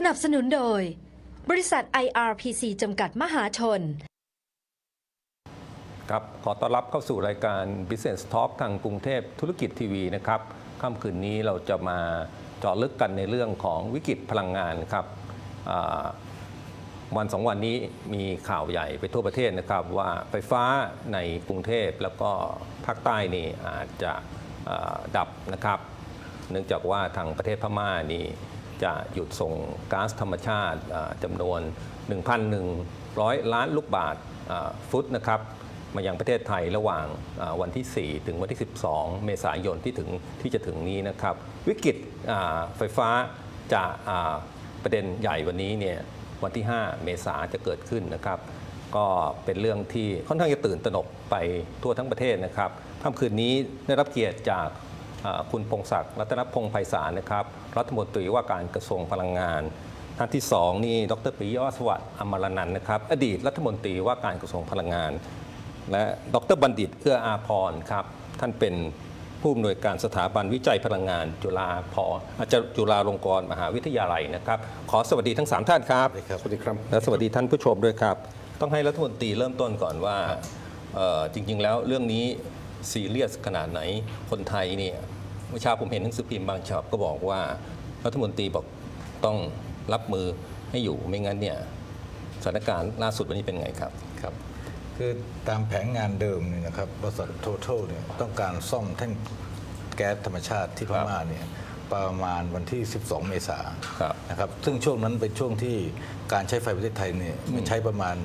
สนับสนุนโดย บริษัท IRPC จำกัดมหาชน ครับ ขอต้อนรับเข้าสู่รายการ Business Talk ทางกรุงเทพธุรกิจทีวีนะครับ ค่ำคืนนี้เราจะมาเจาะลึกกันในเรื่องของวิกฤตพลังงานครับวันสองวันนี้มีข่าวใหญ่ไปทั่วประเทศนะครับ ว่าไฟฟ้าในกรุงเทพแล้วก็ภาคใต้นี่อาจจะดับนะครับ เนื่องจากว่าทางประเทศพม่านี่ จะหยุดส่งก๊าซธรรมชาติอ่าจำนวน 1,100 ล้านลูกบาทฟุตนะครับมายังประเทศไทยระหว่างวันที่ 4 ถึงวันที่ 12 เมษายนที่ถึงที่จะถึงนี้นะครับ วิกฤตไฟฟ้าจะาประเด็นใหญ่วันนี้เนี่ยวันที่ 5 เมษาจะเกิดขึ้นนะครับ ก็เป็นเรื่องที่ค่อนข้างจะตื่นตระหนกไปทั่วทั้งประเทศนะครับค่ำคืนนี้ได้รับเกียรติจากคุณพงศักดิ์รัตนพงศ์ไพศาลนะครับ รัฐมนตรีว่าการกระทรวงพลังงาน ท่านที่สองนี่ดรปิยะสวัสดิ์อมรนันท์นะครับ อดีตรัฐมนตรีว่าการกระทรวงพลังงาน และดรบัณฑิตเอื้ออาพรครับ ท่านเป็นผู้อำนวยการสถาบันวิจัยพลังงาน จุฬาพรอาจารย์จุฬาลงกรณ์มหาวิทยาลัยนะครับ ขอสวัสดีทั้งสามท่านครับ สวัสดีครับ และสวัสดีท่านผู้ชมด้วยครับ ต้องให้รัฐมนตรีเริ่มต้นก่อนว่าเอ่อจริง ๆ แล้วเรื่องนี้ซีเรียสขนาดไหนคนไทยเนี่ย เมื่อเช้าผมเห็นหนังสือพิมพ์บางฉบับก็บอกว่ารัฐมนตรีบอกต้องรับมือให้อยู่ไม่งั้นเนี่ยสถานการณ์ล่าสุดวันนี้เป็นไงครับครับ คือตามแผนงานเดิมเนี่ยนะครับบริษัท Total เนี่ยต้องการซ่อมแท่งแก๊สธรรมชาติที่พม่าเนี่ยประมาณวันที่ 12 เมษายนครับนะครับ ซึ่งช่วงนั้นเป็นช่วงที่การใช้ไฟประเทศไทยเนี่ยมันใช้ประมาณ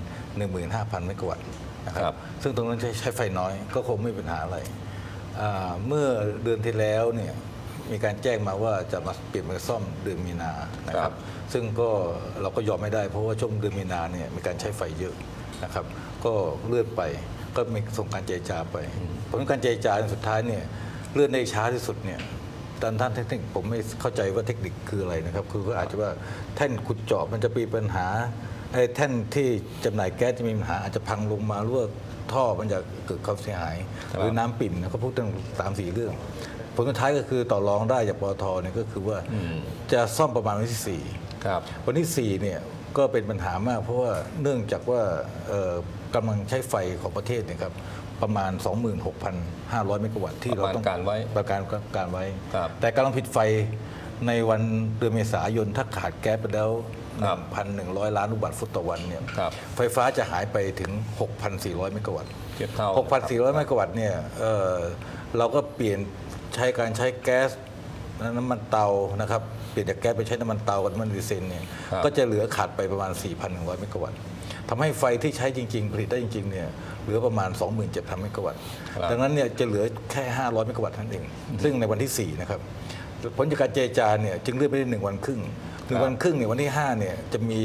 15,000 เมกะวัตต์นะคครัรับบซึ่งตรงนั้นใช้ใช้ไฟน้อยก็คงไม่มีปัญหาอะไรอ่า เมื่อเดือนที่แล้วเนี่ยมีการแจ้งมาว่าจะมาเปลี่ยนมาซ่อมเดือนมีนานะคครัรับบซึ่งก็เราก็ยอมไม่ได้เพราะว่าช่วงเดือนมีนาเนี่ยมีการใช้ไฟเยอะนะครับ ก็เลื่อนไปก็มีส่งการเจรจาไปผลการเจรจาสุดท้ายเนี่ยเลื่อนได้ช้าที่สุดเนี่ยตอนท่านเทคนิคผมไม่เข้าใจว่าเทคนิคคืออะไรนะครับ คือก็อาจจะว่าแท่นขุดเจาะมันจะมีปัญหาไอ้แท่นที่จำหน่ายแก๊สจะมีปัญหาอาจจะพังลงมาหรือว่า ท่อมันจะเกิดความเสียหายครับหรือน้ำปิ่มนะเขาพูดตั้งสามสี่เรื่อง ผลสุดท้ายก็คือต่อรองได้จากปตทเนี่ยก็คือว่าจะซ่อมประมาณวันที่สี่ครับวันที่4เนี่ยก็เป็นปัญหามาก เพราะว่าเนื่องจากว่าเอ่อกำลังใช้ไฟของประเทศเนี่ยครับประมาณ 26,500 เมกะวัตต์ที่เราต้องประมาณการไว้ประการการไว้ครับแต่กำลังผิดไฟในวันเดือนเมษายนถ้าขาดแก๊สไปแล้วครับ 1,100 ล้านลูกบาศก์ฟุตต่อวันเนี่ยครับไฟฟ้าจะหายไปถึง 6,400 เมกะวัตต์เทียบเท่า6,400 เมกะวัตต์เนี่ยเอ่อเราก็เปลี่ยนใช้การใช้แก๊สน้ำมันเตานะครับเปลี่ยนจากแก๊สไปใช้น้ำมันเตากับน้ำมันดีเซลเนี่ยครับก็จะเหลือขาดไปประมาณ 4,100 เมกะวัตต์ทำให้ไฟที่ใช้จริง ๆ ผลิตได้จริงๆเนี่ยเหลือประมาณ 27,000 เมกะวัตต์ครับดังนั้นเนี่ยจะเหลือแค่ 500 เมกะวัตต์เท่านั้นเอง ซึ่งในวันที่ 4 นะครับผลจากการเจรจาเนี่ยจึงเลื่อนไปได้หนึ่งวันครึ่ง หนึ่งวันครึ่งเนี่ยวันที่5เนี่ยจะมี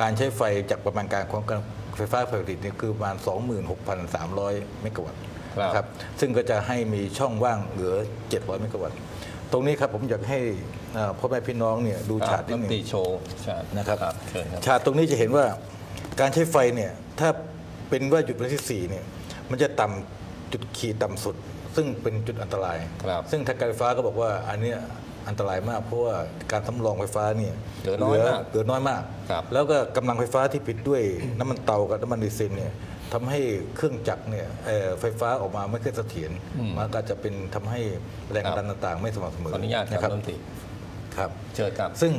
การใช้ไฟจากประมาณการของการไฟฟ้าผลิตเนี่ยคือประมาณ 26,300 เมกะวัตต์ครับนะครับซึ่งก็จะให้มีช่องว่างเหลือ 700 เมกะวัตต์ตรงนี้ครับผมอยากให้เอ่อพ่อแม่พี่น้องเนี่ยดูฉากนิรัดฐหมนึนตรีงโชว์ชาตินะครับเชิญครับฉากตรงนี้จะเห็นว่าการใช้ไฟเนี่ยถ้าเป็นว่าหยุดวันที่4เนี่ยมันจะต่ำจุดขีดต่ำสุด ซึ่งเป็นจุดอันตรายครับซึ่งทางการไฟฟ้าก็บอกว่าอันเนี้ย อันตรายมากเพราะว่าการสำรองไฟฟ้าเนี่ยเหลือน้อยมากเหลือน้อยมาก ครับแล้วก็กำลังไฟฟ้าที่ผลิดด้วยน้ำมันเตากับน้ำมันดีเซลเนี่ยทำให้เครื่องจักรเนี่ยเอ่อไฟฟ้าออกมาไม่ค่อยเสถียรมันก็จะเป็นทำให้แรงดันต่างๆ ไม่สม่ำเสมอขออนุญาตครับนะรัฐมนตรีครับ เชิญครับ ซึ่ง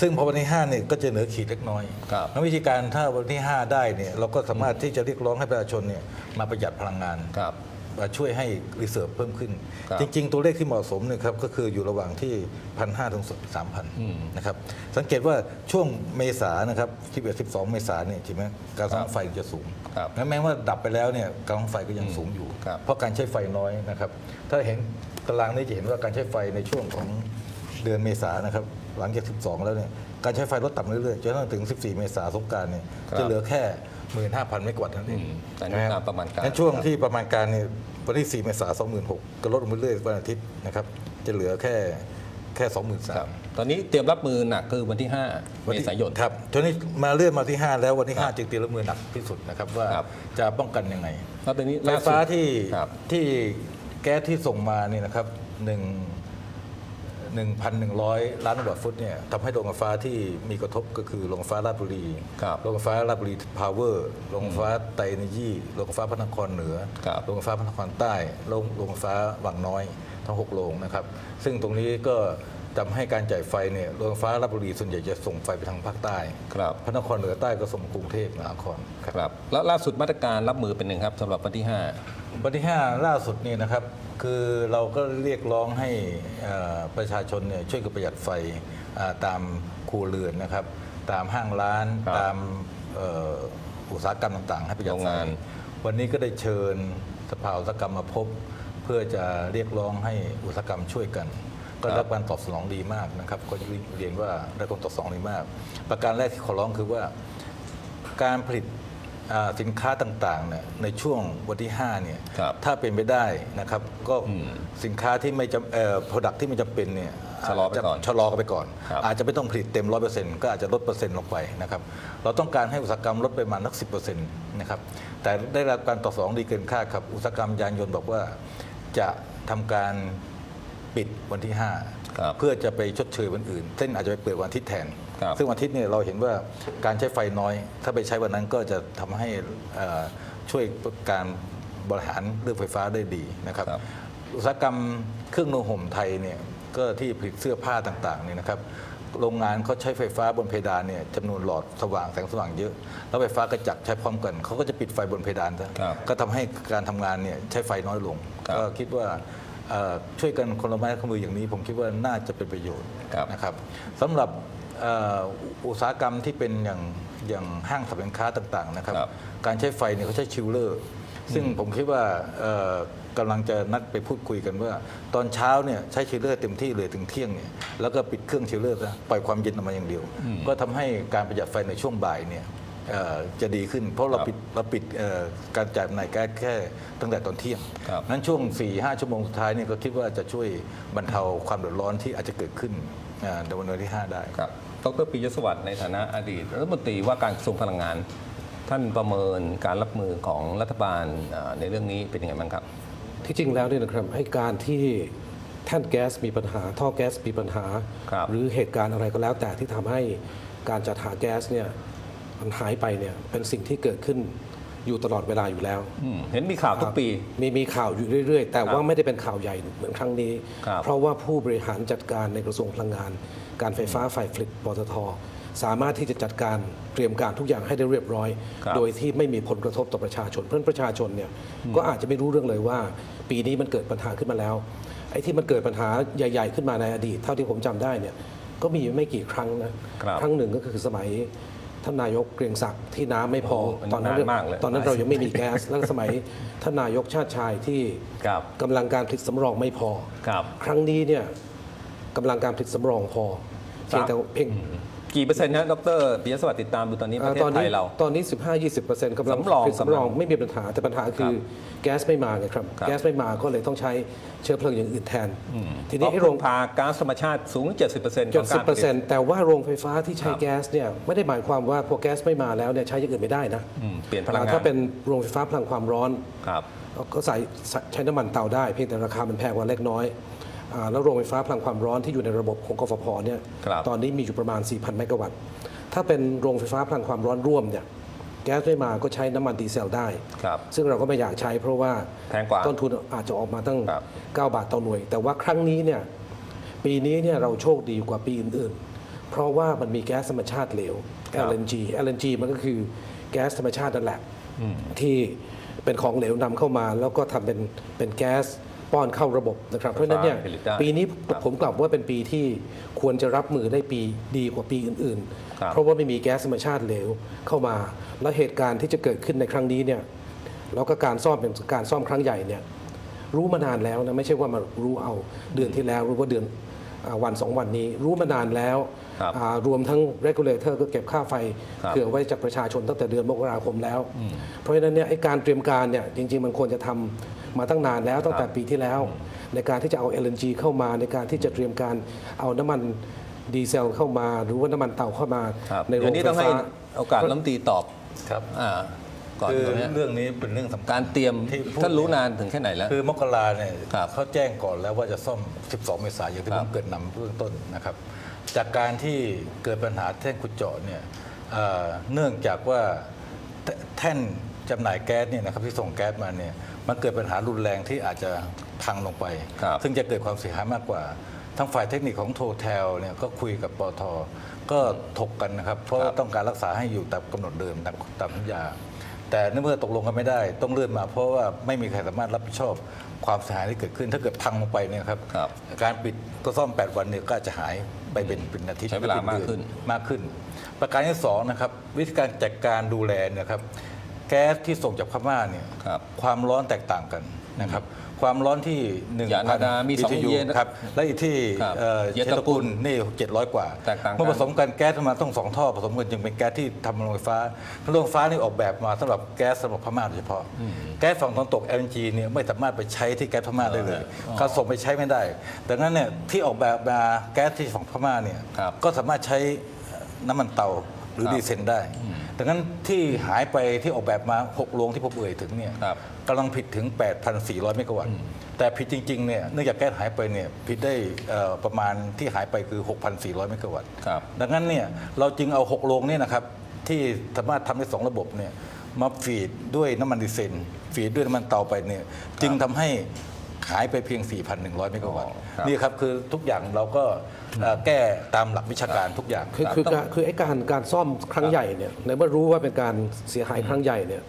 ซึ่งพอวันที่5เนี่ยก็จะเหนือขีดเล็กน้อยครับแล้ววิธีการถ้าวันที่ 5 ได้เนี่ยเราก็สามารถที่จะเรียกร้องให้ประชาชนเนี่ยมาประหยัดพลังงาน ครับมา ช่วยให้รีเซิร์ฟเพิ่มขึ้น ครับ จริง ๆ ตัวเลขที่เหมาะสมเนี่ยครับก็คืออยู่ระหว่างที่พันห้าถึงสามพันอืมนะครับสังเกตว่าช่วงเมษานะครับที่เสิบสองเมษาเนี่ยใช่ไหมการสร้างไฟจะสูง ครับ แม้ว่าดับไปแล้วเนี่ยการสร้างไฟก็ยังสูงอยู่ ครับเพราะการใช้ไฟน้อยนะครับ ถ้าเห็นตารางนี้จะเห็นว่าการใช้ไฟในช่วงของเดือนเมษานะครับ หลังจาก 12 แล้วเนี่ยการใช้ไฟลดต่ำเรื่อยๆจนกระทั่งถึง 14 เมษาสงกรารเนี่ยครับ จะเหลือแค่ 15,000เมกะวัตต์เท่านั้นเองอืมแต่นี่คบตามประมาณการงั้นช่วงที่ประมาณการเนี่ยวันที่4เมษายน26,000ก็ลดลงไปเรื่อยๆวันอาทิตย์นะครับ จะเหลือแค่แค่ครับ23,000ตอนนี้เตรียมรับมือหนักคือวันที่5เมษายนครับทีนี้มาเลื่อนมาที่ 5 แล้ววันที่ครับ5จึงเตรียมรับมือหนักที่สุดนะครับว่าครับจะป้องกันยังไงแล้วตอนนี้ไฟล่สุดฟ้าที่ครับที่แก๊สที่ส่งมานี่นะครับหนึ่ง 1,100 ล้านลูกบาศก์ฟุตเนี่ยทำให้โรงไฟฟ้าที่มีกระทบก็คือโรงไฟฟ้าราชบุรี ครับโรงไฟฟ้าราชบุรีพาวเวอร์โรงไฟฟ้าไตรเอเนจีโรงไฟฟ้าพระนครเหนือ ครับโรงไฟฟ้าพระนครใต้โรงโรงไฟฟ้าวังน้อยทั้ง 6 โรงนะครับ ซึ่งตรงนี้ก็ทำให้การจ่ายไฟเนี่ยโรงไฟฟ้าราชบุรีส่วนใหญ่จะส่งไฟไปทางภาคใต้ ครับ พระนครเหนือใต้ก็ส่งกรุงเทพมหานครครับ ครับ แล้วล่าสุดมาตรการรับมือเป็นหนึ่งครับสำหรับวันที่วันที่ 5 ล่าสุดนี่นะครับ คือเราก็เรียกร้องให้เอ่อประชาชนเนี่ยช่วยกันประหยัดไฟอ่าตามครัวเรือนนะครับ ตามห้างร้านครับตามเอ่ออุตสาหกรรมต่างๆ ให้ประหยัดโรงไฟงานวันนี้ก็ได้เชิญสภาอุตสาหกรรมมาพบ เพื่อจะเรียกร้องให้อุตสาหกรรมช่วยกัน ก็ได้รับการตอบสนองดีมากนะครับก็เรียนว่าได้การตอบสนองดีมาก ประการแรกที่ขอร้องคือว่าการผลิตอ่า สินค้าต่างๆเนี่ยในช่วงวันที่5เนี่ยครับถ้าเป็นไปได้นะครับก็สินค้าที่ไม่จำเอ่อ product ที่ไม่จำเป็นเนี่ยชะลอไปก่อนาจจะชะลอกันไปก่อน ครับอาจจะไม่ต้องผลิตเต็ม 100%ก็อาจจะลดเปอร์เซ็นต์ลงไปนะครับเราต้องการให้อุตสาหกรรมลดไปประมาณนัก10%นะครับแต่ได้รับการตอบสนองดีเกินคาดครับอุตสาหกรรมยานยนต์บอกว่า จะทำการปิดวันที่ ครับ 5 เพื่อจะไปชดเชยวันอื่นเช่นอาจจะไปเปิดวันอาทิตย์แทนครับ ซึ่งวันอาทิตย์เนี่ยเราเห็นว่าการใช้ไฟน้อย ถ้าไปใช้วันนั้นก็จะทำให้เอ่อช่วยการบริหารเรื่องไฟฟ้าได้ดีนะครับครับอุตสาหกรรมเครื่องนุ่งห่มไทยเนี่ยก็ที่ผลิตเสื้อผ้าต่างๆเนี่ยนะครับโรงงานเขาใช้ไฟฟ้าบนเพดานเนี่ยจำนวนหลอดสว่างแสงสว่างเยอะ แล้วไฟฟ้ากระจัดใช้พร้อมกันเขาก็จะปิดไฟบนเพดานซะครับก็ทำให้การทำงานเนี่ยใช้ไฟน้อยลงครับก็คิดว่าเอ่อช่วยกันคนละไม้คนละมืออย่างนี้ ผมคิดว่าน่าจะเป็นประโยชน์ครับนะครับสำหรับเอ่ออุตสาหกรรมที่เป็นอย่างอย่างห้างสรรพสินค้าต่างๆนะครับ ครับการใช้ไฟเนี่ยเขาใช้ชิลเลอร์ ซึ่งผมคิดว่าเอ่อกำลังจะนัดไปพูดคุยกันว่า ตอนเช้าเนี่ยใช้ชิลเลอร์เต็มที่เลยถึงเที่ยงเนี่ยแล้วก็ปิดเครื่องชิลเลอร์ซะปล่อยความเย็นออกมาอย่างเดียว ก็ทำให้การประหยัดไฟในช่วงบ่ายเนี่ยเอ่อจะดีขึ้น เพราะเราครับปิดเราปิดเอ่อการจ่ายในายแก๊สแค่ตั้งแต่ตอนเที่ยง ครับ นั้นช่วง 4 5ชั่วโมงสุดท้ายเนี่ยก็คิดว่าจะช่วยบรรเทาความเดือดร้อนที่อาจจะเกิดขึ้นอ่าในวันที่ 5 ได้ ครับ ดรปิยสวัสดิ์ในฐานะอดีตรัฐมนตรีว่าการกระทรวงพลังงาน ท่านประเมินการรับมือของรัฐบาลอ่าในเรื่องนี้เป็นยังไงบ้างครับ ที่จริงแล้วเนี่ยนะครับให้การที่แท่นแก๊สมีปัญหา ท่อแก๊สมีปัญหาครับหรือเหตุการณ์อะไรก็แล้วแต่ที่ทำให้การจัดหาแก๊สเนี่ยมันหายไปเนี่ยเป็นสิ่งที่เกิดขึ้น อยู่ตลอดเวลาอยู่แล้วอืมเห็นมีข่าวทุกปี มีมีข่าวอยู่เรื่อย ๆ แต่ครัว่าบไม่ได้เป็นข่าวใหญ่เหมือนครั้งนี้ครับเพราะว่าผู้บริหารจัดการในกระทรวงพลังงาน การไฟฟ้าฝ่ายผลิตปตทสามารถที่จะจัดการเตรียมการทุกอย่างให้ได้เรียบร้อยครับโดยที่ไม่มีผลกระทบต่อประชาชน เพราะฉะนั้นประชาชนเนี่ยก็อาจจะไม่รู้เรื่องเลยว่า ปีนี้มันเกิดปัญหาขึ้นมาแล้วไอ้ที่มันเกิดปัญหาใหญ่ ๆ ขึ้นมาในอดีต เท่าที่ผมจำได้เนี่ยก็มีไม่กี่ครั้งนะครับครั้งหนึ่งก็คือสมัย ท่านนายกเกรียงศักดิ์ที่น้ำไม่พอโอ้ตอนนั้นนานมากเลยตอนนั้นเรายังไม่มีแก๊ส แล้วก็สมัยท่านนายกชาติชายที่ครับ กำลังการผลิตสำรองไม่พอ ครับ ครั้งนี้เนี่ยกำลังการผลิตสำรองพอ เพียงแต่เพียง กี่เปอร์เซ็นต์นะดรปิยสวัสดิ์ติดตามดูตอนนี้ประเทศตอนไทนี้ยเรา ตอนนี้ 15-20%กำลังสำรองผลิตสำรองกำลังไม่มีปัญหาแต่ปัญหาคือแก๊สไม่มาไงครับครับ แก๊สไม่มาก็เลยต้องใช้เชื้อเพลิงอย่างอื่นแทน ทีเพนี้ราะให้โรโรงงพาก๊าซธรรมชาติสูงถึง70%ขจอนงการผลิต10%แต่ว่าโรงไฟฟ้าที่ใช้ครับแก๊สเนี่ยไม่ได้หมายความว่าพอแก๊สไม่มาแล้วเนี่ยใช้อย่างอื่นไม่ได้นะอืมเปลี่ยนพลังงานถ้าเป็นโรงไฟฟ้าพลังความร้อนครับก็ใส่ใช้น้ำมันเตาได้เพียงแต่ราคามันแพงกว่าเล็กน้อยอ่า แล้วโรงไฟฟ้าพลังความร้อนที่อยู่ในระบบของกฟผเนี่ยครับตอนนี้มีอยู่ประมาณ 4,000 เมกะวัตต์ ถ้าเป็นโรงไฟฟ้าพลังความร้อนร่วมเนี่ยแก๊สไม่มาก็ใช้น้ำมันดีเซลได้ครับซึ่งเราก็ไม่อยากใช้เพราะว่าแพงกว่าต้นทุนอาจจะออกมาตั้งครับ9บาทต่อหน่วย แต่ว่าครั้งนี้เนี่ยปีนี้เนี่ยเราโชคดีกว่าปีอื่นๆ เพราะว่ามันมีแก๊สธรรมชาติเหลวครับ LNG LNG มันก็คือแก๊สธรรมชาตินั่นแหละที่เป็นของเหลวนำเข้ามา แล้วก็ทำเป็นเป็นแก๊ส ป้อนเข้าระบบนะครับ เพราะฉะนั้นเนี่ยผลิตได้ปีนี้ครับผมกลับว่าเป็นปีที่ควรจะรับมือได้ปีดีกว่าปีอื่นครับๆเพราะว่าไม่มีแก๊สธรรมชาติเหลวเข้ามา และเหตุการณ์ที่จะเกิดขึ้นในครั้งนี้เนี่ยแล้วก็การซ่อมเป็นการซ่อมครั้งใหญ่เนี่ยรู้มานานแล้วนะไม่ใช่ว่ามารู้เอาเดือนที่แล้วหรือว่าเดือนอ่าวันสองวันนี้รู้มานานแล้วครับอ่ารวมทั้ง regulator ก็เก็บค่าไฟครับเผื่อไว้จากประชาชนตั้งแต่เดือนมกราคมแล้ว เพราะฉะนั้นเนี่ยไอ้การเตรียมการเนี่ยจริง ๆ มันควรจะทำ มาตั้งนานแล้วตั้งแต่ปีที่แล้ว ในการที่จะเอา LNG เข้ามาในการที่จะเตรียมการเอาน้ำมันดีเซลเข้ามาหรือว่าน้ำมันเตาเข้ามาครับในโรเดี๋ยงวนี้ไฟต้องให้ฟ้า โอกาสรัฐมนตรีตอบครับ อ่าก่อนคือตรงเนี้ยเรื่องนี้เป็นเรื่องสำคัญ การเตรียมที่พูด ท่านรู้นานถึงแค่ไหนแล้ว คือมกราเนี่ยครับเขาแจ้งก่อนแล้วว่าจะซ่อม 12 เมษายนอย่างที่ครัผบ มเกริดนำเบื้องต้นนะครับ จากการที่เกิดปัญหาแท่นขุดเจาะเนี่ยเอ่อเนื่องจากว่าแทแท่นจำหน่ายแก๊สเนี่ยนะครับที่ส่งแก๊สมาเนี่ย มันเกิดปัญหารุนแรงที่อาจจะพังลงไปครับซึ่งจะเกิดความเสียหายมากกว่าทั้งฝ่ายเทคนิคของโทเทลเนี่ยก็คุยกับปอทก็ถกกันนะครับ เพราะว่าต้องการรักษาให้อยู่ตามกำหนดเดิมตามตามสัญญา แต่ในเมื่อตกลงกันไม่ได้ ต้องเลื่อนมา เพราะว่าไม่มีใครสามารถรับผิดชอบความเสียหายที่เกิดขึ้น ถ้าเกิดพังลงไปเนี่ยครับครับการปิดก็ซ่อม 8 วันเนี่ยก็อาจจะหายไปเป็นเป็นอาทิตย์ใช้เวลามากขึ้นมากขึ้น ประการที่สองนะครับวิธีการจัดการดูแลเนะครับ แก๊สที่ส่งจากพม่าเนี่ยครับความร้อนแตกต่างกันนะครับ ความร้อนที่หนึ่งยานาดามีสอง BTU เย็นครับและอีกที่ครับเอ่อเยเชตตกุกุลลนี่700 กว่าแตกต่างกัน เมื่อผสมกันแก๊สมาต้องสองท่อผสมกันจึงเป็นแก๊สที่ทำโรงไฟฟ้าโรงไฟฟ้านี่ออกแบบมาสำหรับแก๊สสำหรับพม่าโดยเฉพาะ แก๊สฝั่งตะวันตก LNG เนี่ยไม่สามารถไปใช้ที่แก๊สพม่าได้เลยเขาส่งไปใช้ไม่ได้ ดังนั้นเนี่ยที่ออกแบบมาแก๊สที่ฝั่งพม่าเนี่ยครับ ก็สามารถใช้น้ำมันเตา หรือครับดีเซลได้ ดังนั้นที่หายไปที่ออกแบบมา 6 โรงที่ผมเอ่ยถึงเนี่ยครับกำลังผิดถึง 8,400 เมกะวัตต์ แต่ผิดจริงๆเนี่ยเนื่องจากแก๊สหายไปเนี่ยผิดได้เอ่อประมาณที่หายไปคือ 6,400 เมกะวัตต์ครับดังนั้นเนี่ยเราจึงเอา 6 โรงเนี่ยนะครับที่สามารถทำได้2ระบบเนี่ยมาฟีดด้วยน้ำมันดีเซลฟีดด้วยน้ำมันเตาไปเนี่ยจึงทำให้หายไปเพียง 4,100 เมกะวัตต์อ๋อครับนี่ครับคือทุกอย่างเราก็ เอ่อแก้ตามหลักวิชาการทุกอย่างคือคือการคือไอ้การการซ่อมครั้งใหญ่เนี่ยในเมื่อรู้ว่าเป็นการเสียหายครั้งใหญ่เนี่ย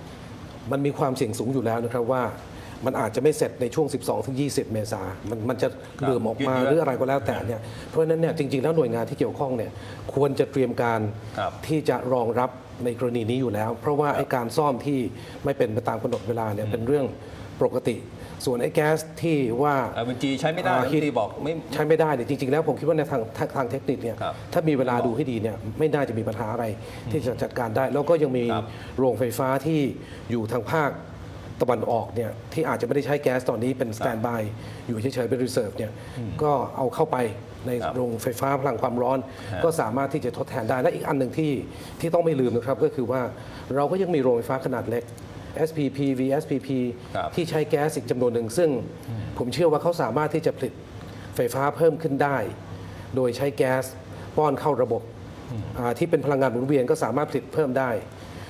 มันมีความเสี่ยงสูงอยู่แล้วนะครับว่า มันอาจจะไม่เสร็จในช่วง 12ถึง20 เมษามันมันจะเหลื่อมออกมายืดเยื้อหรืออะไรก็แล้วแต่เนี่ยเพราะฉะนั้นเนี่ยจริงๆแล้วหน่วยงานที่เกี่ยวข้องเนี่ยควรจะเตรียมการครับ ที่จะรองรับในกรณีนี้อยู่แล้ว เพราะว่าไอ้การซ่อมที่ไม่เป็นไปตามกำหนดเวลาเนี่ยเป็นเรื่อง ปกติ ส่วนไอ้แก๊สที่ว่าเอเวนจีใช้ไม่ได้อ่า รัฐมนตรีบอกไม่ ใช้ไม่ได้เนี่ยจริง ๆ แล้วผมคิดว่าในทางทางทางเทคนิคเนี่ยครับถ้ามีเวลาดูให้ดีเนี่ยไม่น่าจะมีปัญหาอะไรที่จะจัดการได้ แล้วก็ยังมีครับโรงไฟฟ้าที่อยู่ทางภาคตะวันออกเนี่ยที่อาจจะไม่ได้ใช้แก๊สตอนนี้เป็นสแตนบายอยู่เฉยๆเป็นรีเซิร์ฟเนี่ยก็เอาเข้าไปในครับโรงไฟฟ้าพลังความร้อน ฮะ ก็สามารถที่จะทดแทนได้และอีกอันหนึ่งที่ที่ต้องไม่ลืมนะครับก็คือว่าเราก็ยังมีโรงไฟฟ้าขนาดเล็ก SPP VSPP ครับ ที่ใช้แก๊สอีกจำนวนหนึ่ง ซึ่งผมเชื่อว่าเขาสามารถที่จะผลิตไฟฟ้าเพิ่มขึ้นได้ โดยใช้แก๊สป้อนเข้าระบบอ่าที่เป็นพลังงานหมุนเวียนก็สามารถผลิตเพิ่มได้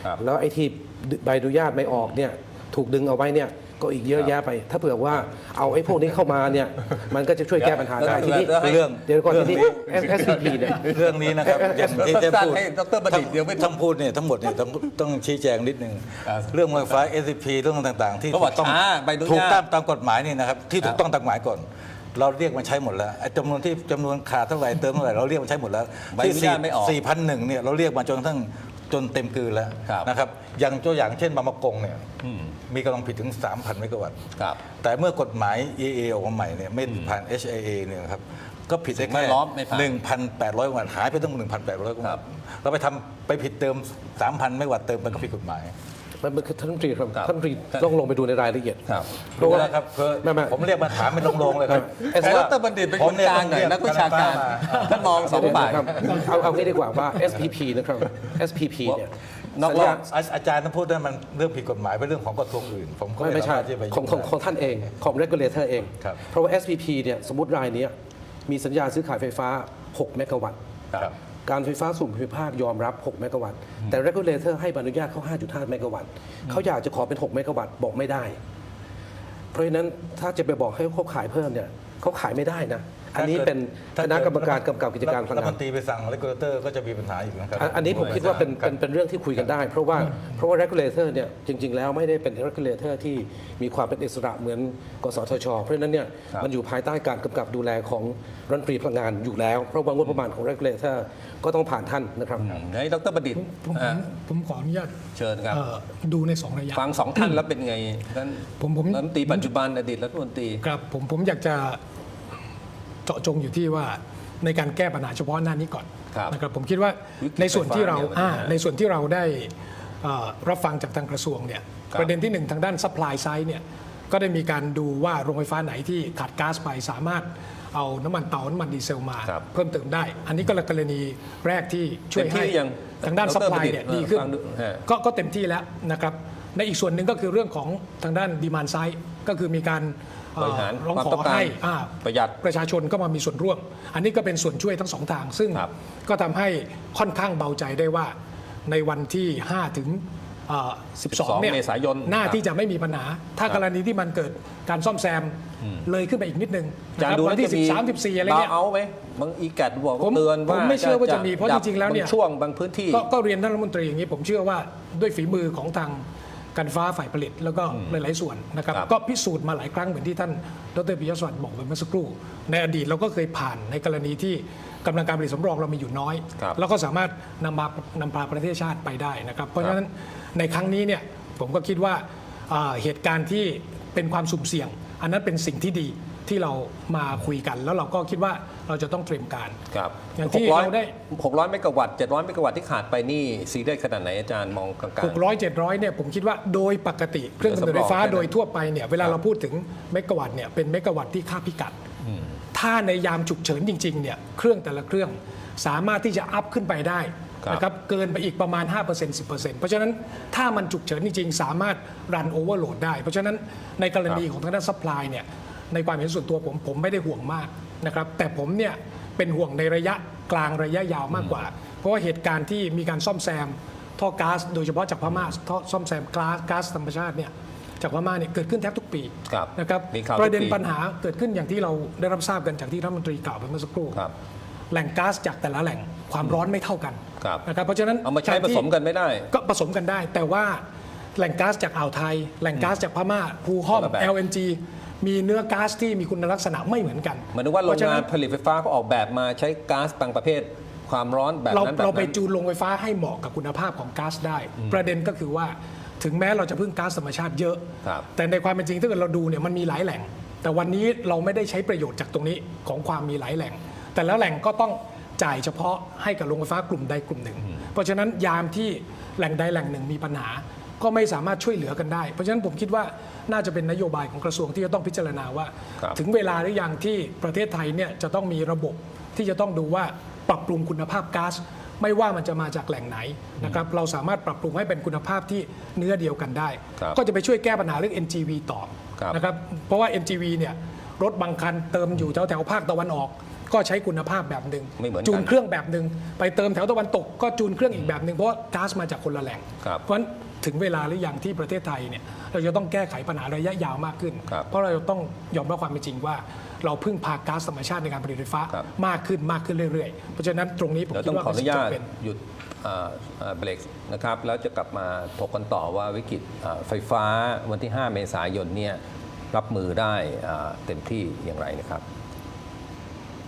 ครับ แล้วไอ้ที่ใบอนุญาตไม่ออกเนี่ยถูกดึงเอาไว้เนี่ย ก็อีกเยอะแยะไป ถ้าเผื่อว่าเอาไอ้พวกนี้เข้ามาเนี่ยมันก็จะช่วยแก้ปัญหาได้แล้วทีนี้แล้วให้เรื่องเดี๋ยวก่อนเรื่ทีองนี้นี้ SPP เนี่ยเรื่องนี้นะครับอย่างที่ได้พูดให้ดรบัณฑิตเดี๋ยวไม่ทั้งพูดเนี่ยทั้งหมดเนี่ยต้องต้องชี้แจงนิดนึงอ่าเรื่องไฟฟ้า SCP เรื่องต่างๆ ที่เขาบอกถูกต้องช้าใบอนุญาตถูกต้องตามกฎหมายนี่นะครับที่ถูครักบต้องตามกฎหมายก่อนเราเรียกมันใช้หมดแล้วไอ้จำนวนที่จำนวนขาดเท่าไหร่เติมเท่าไหร่เราเรียกมันใช้หมดแล้วใบอนุญาตไม่ออกสี่พันหนึ่งเนี่ยเราเรียกมาจนกระทั่ง จนเต็มกลืนแล้วครับนะครับอย่างตัวอย่างเช่นบางมะกงเนี่ยอืมมีกำลังผิดถึง 3,000 เมกะวัตต์ครับแต่เมื่อกฎหมาย EA ออกมาใหม่เนี่ยไม่ผ่าน HIA เนี่ยนะครับก็ผิดได้สิ่งแวแค่ดล้อมไม่ผ่าน1,800กว่าหายไปตั้ง1,800กว่าครับเราไปทำไปผิดเติม3,000ไม่วัตต์เติมมันก็ผิดกฎหมาย มันมันคือท่านรัฐมนตรีครับครับท่านรัฐมนตรีต้องลงไปดูในรายละเอียด ครับเพราะว่าครับเพื่อไม่ไม่ผมเรียกมาถามเป็นโรงๆเลยครับเอ่อแต่ดรบัณฑิตเป็นคนกลางหน่อยนักวิชาการท่านมองสองฝ่าย ครับเอาเอางี้ดีกว่าว่า SPP นะครับ SPP เนี่ยนอกสัญรอญาบอาอาจารย์ท่านพูดนั้นมันเรื่องผิดกฎหมายเป็นเรื่องของกระทรวงอื่น ผมก็ไม่ไม่ใช่สาารถที่จะไปของของของท่านเองของ regulator เอง ครับ เพราะว่า SPP เนี่ยสมมติรายเนี้ยมีสัญญาซื้อขายไฟฟ้า 6 เมกะวัตต์ ครับ การไฟฟ้าส่วนภูมิภาคยอมรับ 6 เมกะวัตต์ แต่ regulator ให้ใบอนุญาตเขา 5.5 เมกะวัตต์เขาอยากจะขอเป็น 6 เมกะวัตต์บอกไม่ได้ เพราะฉะนั้นถ้าจะไปบอกให้เขาขายเพิ่มเนี่ยเขาขายไม่ได้นะ อันนี้เป็นคณะกรรมการกำกับกิจการพลังรัฐงามน นตรีไปสั่งเลกูเลเตอร์ก็จะมีปัญหาอีกนะครับ อันอันนี้ผมคิดว่าเป็นเป็นเป็นเรื่องที่คุยกันได้ เพราะว่าเพราะว่า regulator เนี่ยจริง ๆ แล้วไม่ได้เป็น regulator ที่มีความเป็นอิสระเหมือนกสทช เพราะฉะนั้นเนี่ยครับ มันอยู่ภายใต้การกำกับดูแลของรัฐมนตรีพลังงานอยู่แล้ว เพราะว่างบประมาณของ regulator ก็ต้องผ่านท่านนะครับให้ดรบัณฑิตผมผมอ่าผมขออนุญาตเชิญครับ เอ่อดูในสองระยะ ฟังสองท่านแล้วเป็นไงท่านผมผม รัฐมนตรีปัจจุบันอดีตรัฐมนตรี ครับผมผมอยากจะ เจาะจงอยู่ที่ว่าในการแก้ปัญหาเฉพาะหน้านี้ก่อนครับนะครับผมคิดว่าวิกฤตในส่วนที่เราไฟฟ้าเนี่ยอ่ามันในส่วนที่เราได้เอ่อรับฟังจากทางกระทรวงเนี่ยครับ ประเด็นที่หนึ่งทางด้าน supply side เนี่ยก็ได้มีการดูว่าโรงไฟฟ้าไหนที่ขาดก๊าซไปสามารถเอาน้ำมันเตาน้ำมันดีเซลมา ครับเพิ่มเติมได้ อันนี้ก็เป็นกรณีแรกที่ช่วยเต็มที่ให้ยังทางด้าน ดร supply ประดิษฐ์เนี่ยดีขึ้นฟังดูฮะ ก็ก็เต็มที่แล้วนะครับในอีกส่วนหนึ่งก็คือเรื่องของทางด้านดีมานไซด์ก็คือมีการเอ่ บอริหารร้องความขอต้องการให้อ่าประหยัดประชาชนก็มามีส่วนร่วม อันนี้ก็เป็นส่วนช่วยทั้งสองทาง ซึ่งครับก็ทำให้ค่อนข้างเบาใจได้ว่าในวันที่5ถึงเอ่อ12เนี่ยเมษายนน่าครับที่จะไม่มีปัญหา ถ้ากรณีที่มันเกิดการซ่อมแซมเลยขึ้นไปอีกนิดนึงอาจารย์ดูวัแล้วที่จะมี13 14 อะไรเนี่ยดาวเอาไหมบางอีแกดบอกผมเตือนผมว่าไม่เชื่อว่าจะมีเพราะดับจริงๆแล้วเนี่ยบาช่วงบางพื้นที่ก็ก็เรียนท่านรัฐมนตรีอย่างนี้ผมเชื่อว่าด้วยฝีมือของทาง การฟ้าฝ่ายผลิตแล้วก็หลาย ๆ ส่วนนะครับครับ ก็พิสูจน์มาหลายครั้งเหมือนที่ท่านดรปิยสวัสดิ์บอกไปเมื่อสักครู่ ในอดีตเราก็เคยผ่านในกรณีที่กำลังการผลิตสำรองเรามีอยู่น้อย ครับแล้วก็สามารถนำมานำพาประเทศชาติไปได้นะครับเพราะครับฉะนั้นในครั้งนี้เนี่ยผมก็คิดว่าอ่าเหตุการณ์ที่เป็นความสุ่มเสี่ยง อันนั้นเป็นสิ่งที่ดีที่เรามาคุยกัน แล้วเราก็คิดว่า เราจะต้องเตรียมการ ครับอย่างที่หกร้เราได้หกร้อยเมกะวัตต์เจ็ดร้อยเมกะวัตต์ที่ขาดไปนี่ซีเรียสขนาดไหนอาจารย์มองกลางๆ 600 700 เนี่ยผมคิดว่าโดยปกติเครื่องกำเนิดไฟฟ้าสำรองโดยทั่วไปเนี่ยเวลาครับเราพูดถึงเมกะวัตต์เนี่ยเป็นเมกะวัตต์ที่ค่าพิกัด ถ้าในยามฉุกเฉินจริงๆเนี่ยเครื่องแต่ละเครื่องสามารถที่จะอัพขึ้นไปได้ครับนะครับเกินไปอีกประมาณ 5% 10%เพราะฉะนั้นถ้ามันฉุกเฉินจริงๆ สามารถรันโอเวอร์โหลดได้ เพราะฉะนั้นในกรณีของทางด้านซัพพลายเนี่ยในความเห็นส่วนตัวผมผมไม่ได้ห่วงมาก นะครับ แต่ผมเนี่ยเป็นห่วงในระยะกลางระยะยาวมากกว่า เพราะว่าเหตุการณ์ที่มีการซ่อมแซมท่อก๊าซโดยเฉพาะจากพม่าท่อซ่อมแซมก๊าซก๊าซธรรมชาติเนี่ยจากพม่าเนี่ยเกิดขึ้นแทบทุกปีครับนะครับมีข่าวทุกปี ประเด็นปัญหาเกิดขึ้นอย่างที่เราได้รับทราบกันจากที่รัฐมนตรีกล่าวไปเมื่อสักครู่ ครับ แหล่งก๊าซจากแต่ละแหล่งความร้อนไม่เท่ากันครับ นะครับเพราะฉะนั้นเอามาใช้กรผที่สมกันไม่ได้ ก็ผสมกันได้ แต่ว่าแหล่งก๊าซจากอ่าวไทย แหล่งก๊าซจากพม่าภูห้อม คนละแบบ LNG มีเนื้อก๊าซที่มีคุณลักษณะไม่เหมือนกันหมายถึงว่าโรงเพะฉะงานนั้นผลิตไฟฟ้าเขาออกแบบมาใช้ก๊าซบางประเภทความร้อนแบบเรานั้นแบบเราไปนั้นจูนโรงไฟฟ้าให้เหมาะกับคุณภาพของก๊าซได้ ประเด็นก็คือว่าถึงแม้เราจะพึ่งก๊าซธรรมชาติเยอะครับแต่ในความเป็นจริงถ้าเกิดเราดูเนี่ยมันมีหลายแหล่ง แต่วันนี้เราไม่ได้ใช้ประโยชน์จากตรงนี้ของความมีหลายแหล่ง แต่ละแหล่งก็ต้องจ่ายเฉพาะให้กับโรงไฟฟ้ากลุ่มใดกลุ่มหนึ่ง เพราะฉะนั้นยามที่แหล่งใดแหล่งหนึ่งมีปัญหา ก็ไม่สามารถช่วยเหลือกันได้ เพราะฉะนั้นผมคิดว่าน่าจะเป็นนโยบายของกระทรวงที่จะต้องพิจารณาว่า ครับ ถึงเวลาหรือยังที่ประเทศไทยเนี่ยจะต้องมีระบบที่จะต้องดูว่าปรับปรุงคุณภาพก๊าซไม่ว่ามันจะมาจากแหล่งไหนนะครับเราสามารถปรับปรุงให้เป็นคุณภาพที่เนื้อเดียวกันได้ ครับก็จะไปช่วยแก้ปัญหาเรื่อง NGV ต่อครับ นะครับเพราะว่า NGV เนี่ยรถบางคันเติมอยู่แถวแถวๆภาคตะวันออก ก็ใช้คุณภาพแบบหนึ่งไม่เหมือนกันจูนเครื่องแบบหนึ่งไปเติมแถวตะวันตกก็จูนเครื่องอีกแบบหนึ่งเพราะว่าก๊าซมาจากคนละแหล่งครับ เพราะฉะนั้นถึงเวลาหรือยังที่ประเทศไทยเนี่ยเราจะต้องแก้ไขปัญหาระยะยาวมากขึ้น ครับเพราะเราต้องยอมรับความเป็นจริงว่า เราพึ่งพาก๊าซธรรมชาติในการผลิตไฟฟ้าครับ มากขึ้นมากขึ้นเรื่อยๆ เพราะฉะนั้นตรงนี้ผมเดี๋ยวคิต้ดองว่าขออนุญาตจำเป็น หยุดอ่าอ่าเบรกนะครับ แล้วจะกลับมาถกกันต่อว่าวิกฤตอ่าไฟฟ้าวันที่ 5 เมษายนเนี่ยรับมือได้อ่าเต็มที่อย่างไรนะครับ